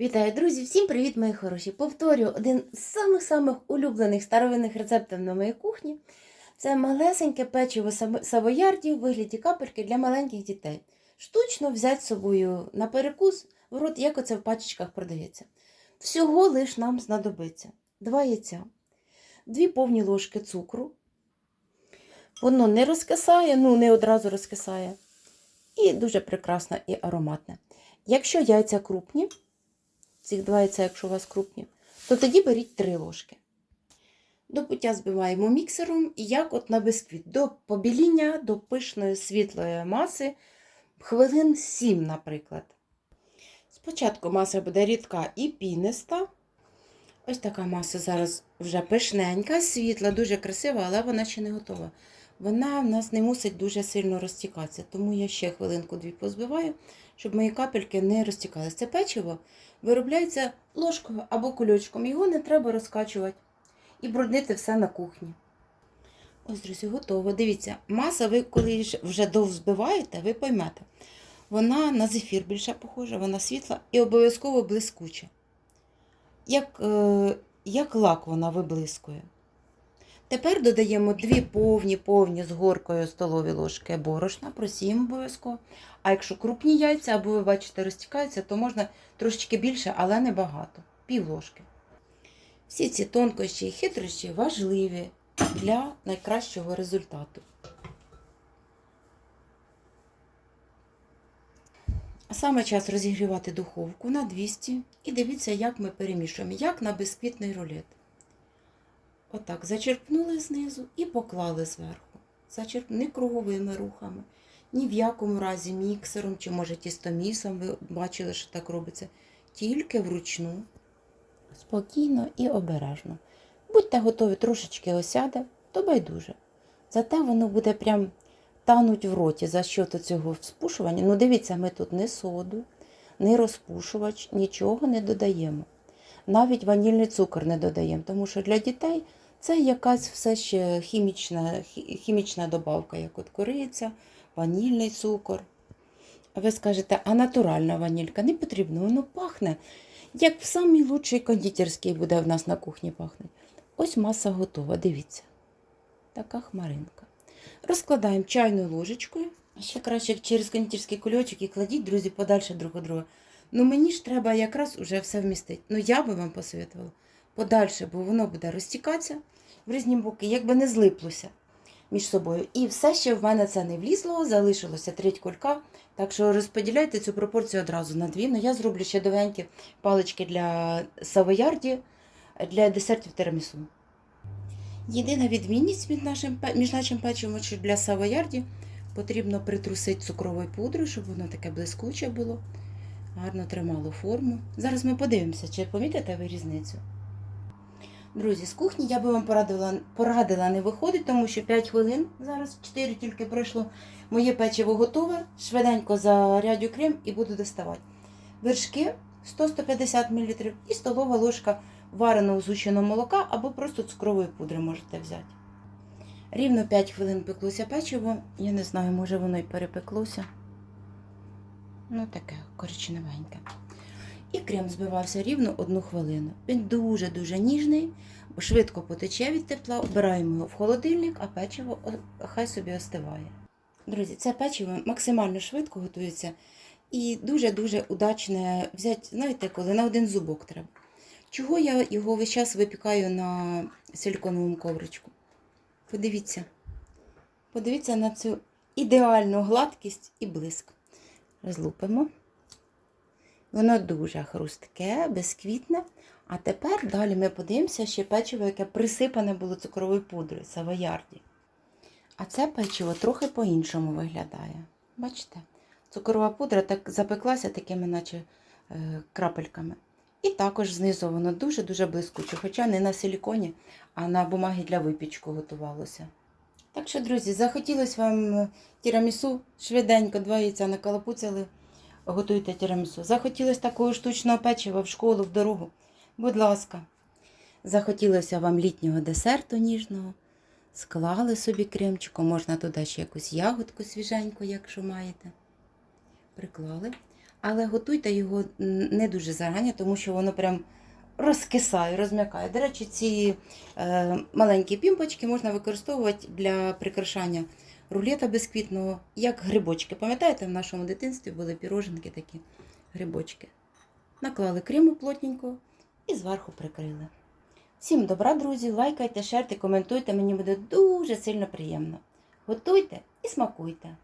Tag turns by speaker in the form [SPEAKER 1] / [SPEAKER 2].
[SPEAKER 1] Вітаю, друзі! Всім привіт, мої хороші! Повторю один з самих-самих улюблених старовинних рецептів на моїй кухні. Це малесеньке печиво савоярді у вигляді капельки для маленьких дітей. Штучно взяти з собою на перекус в рот, як оце в пачечках продається. Всього лиш нам знадобиться два яйця, дві повні ложки цукру. Воно не розкисає, ну не одразу розкисає. І дуже прекрасне і ароматне. Якщо яйця крупні, цих два яйця, якщо у вас крупні, то тоді беріть три ложки. До пуття збиваємо міксером, і як от на бисквіт, до побіління, до пишної світлої маси, хвилин 7, наприклад. Спочатку маса буде рідка і піниста. Ось така маса зараз вже пишненька, світла, дуже красива, але вона ще не готова. Вона в нас не мусить дуже сильно розтікатися, тому я ще хвилинку-дві позбиваю, щоб мої капельки не розтікалися. Це печиво виробляється ложкою або кульочком. Його не треба розкачувати і бруднити все на кухні. Ось, друзі, готово. Дивіться, маса, ви коли вже довзбиваєте, ви поймете. Вона на зефір більше похожа, вона світла і обов'язково блискуча. Як, е, як лак вона виблискує. Тепер додаємо дві повні повні з горкою столові ложки борошна, просіємо обов'язково. А якщо крупні яйця, або ви бачите, розтікаються, то можна трошечки більше, але не багато. Пів ложки. Всі ці тонкощі і хитрощі важливі для найкращого результату. Саме час розігрівати духовку на 200 і дивіться, як ми перемішуємо, як на бисквітний рулет. Отак зачерпнули знизу і поклали зверху. Зачерп... Круговими рухами, ні в якому разі міксером чи, може, тістомісом, ви бачили, що так робиться. Тільки вручну, спокійно і обережно. Будьте готові трошечки осяде, то байдуже. Зате воно буде прям тануть в роті за що цього спушування. Ну, дивіться, ми тут не соду, не розпушувач, нічого не додаємо. Навіть ванільний цукор не додаємо, тому що для дітей це якась все ще хімічна, хі- хімічна добавка, як от кориця, ванільний цукор. Ви скажете, а натуральна ванілька не потрібно, воно пахне, як в самій лучшій кондитерській буде в нас на кухні пахнути. Ось маса готова, дивіться. Така хмаринка. Розкладаємо чайною ложечкою. Ще краще через кондитерський кульочок і кладіть, друзі, подальше друг від друга. Ну мені ж треба якраз уже все вмістити. Ну я би вам посоветувала подальше, бо воно буде розтікатися в різні боки, якби не злиплося між собою. І все ще в мене це не влізло, залишилося треть кулька. Так що розподіляйте цю пропорцію одразу на дві. Ну я зроблю ще довенькі палички для савоярді, для десертів тирамісу. Єдина відмінність між нашим, між нашим печивом, що для савоярді потрібно притрусити цукровою пудрою, щоб воно таке блискуче було, гарно тримало форму. Зараз ми подивимося, чи помітите ви різницю. Друзі, з кухні я би вам порадила, порадила не виходити, тому що 5 хвилин, зараз 4 тільки пройшло. Моє печиво готове, швиденько зарядю крем і буду доставати. Вершки 100-150 мл і столова ложка вареного згущеного молока або просто цукрової пудри можете взяти. Рівно 5 хвилин пеклося печиво. Я не знаю, може воно і перепеклося. Ну, таке коричневеньке. І крем збивався рівно одну хвилину. Він дуже-дуже ніжний, швидко потече від тепла, обираємо його в холодильник, а печиво хай собі остиває. Друзі, це печиво максимально швидко готується і дуже-дуже удачне взяти, знаєте, коли на один зубок треба. Чого я його весь час випікаю на силіконовому ковричку? Подивіться. Подивіться на цю ідеальну гладкість і блиск. Розлупимо. Воно дуже хрустке, безквітне. А тепер далі ми подивимося ще печиво, яке присипане було цукровою пудрою, савоярді. А це печиво трохи по-іншому виглядає. Бачите? Цукрова пудра так запеклася такими, наче е, крапельками. І також знизу воно дуже-дуже блискуче, хоча не на силіконі, а на бумагі для випічку готувалося. Так що, друзі, захотілося вам тірамісу, швиденько, два яйця накалапуцяли, готуйте тірамісу. Захотілося такого штучного печива в школу, в дорогу. Будь ласка. Захотілося вам літнього десерту ніжного. Склали собі кремчику, можна туди ще якусь ягодку свіженьку, якщо маєте. Приклали. але готуйте його не дуже зарані, тому що воно прям розкисає, розм'якає. До речі, ці е, маленькі пімпочки можна використовувати для прикрашання рулета безквітного, як грибочки. Пам'ятаєте, в нашому дитинстві були піроженки такі грибочки. Наклали крему плотненько і зверху прикрили. Всім добра, друзі, лайкайте, шерте, коментуйте, мені буде дуже сильно приємно. Готуйте і смакуйте.